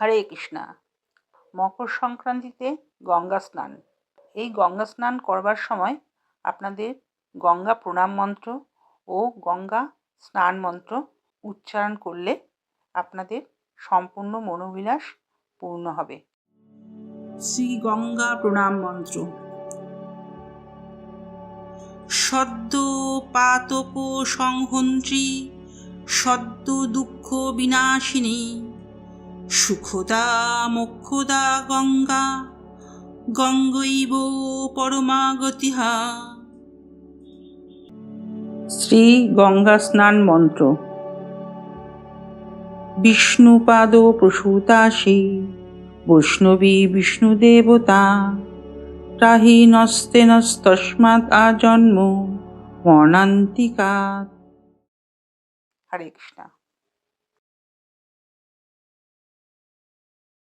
হরে কৃষ্ণা। মকর সংক্রান্তিতে গঙ্গা স্নান। এই গঙ্গা স্নান করবার সময় আপনাদের গঙ্গা প্রণাম মন্ত্র ও গঙ্গা স্নান মন্ত্র উচ্চারণ করলে আপনাদের সম্পূর্ণ মনোবিলাস পূর্ণ হবে। শ্রী গঙ্গা প্রণাম মন্ত্র। সদ্য পাতপ সংহন্ত্রী সদ্য দুঃখ বিনাশিনী সুখদা মোক্ষদা গঙ্গা। গঙ্গৈব পরমাগতিহা। শ্রী গঙ্গা স্নান মন্ত্র। বিষ্ণুপাদ প্রসূতাসী বৈষ্ণবী বিষ্ণুদেবতা ত্রাহি নস্তে নস্তস্মাৎ আজন্ম মরণান্তিকাত হরে কৃষ্ণা।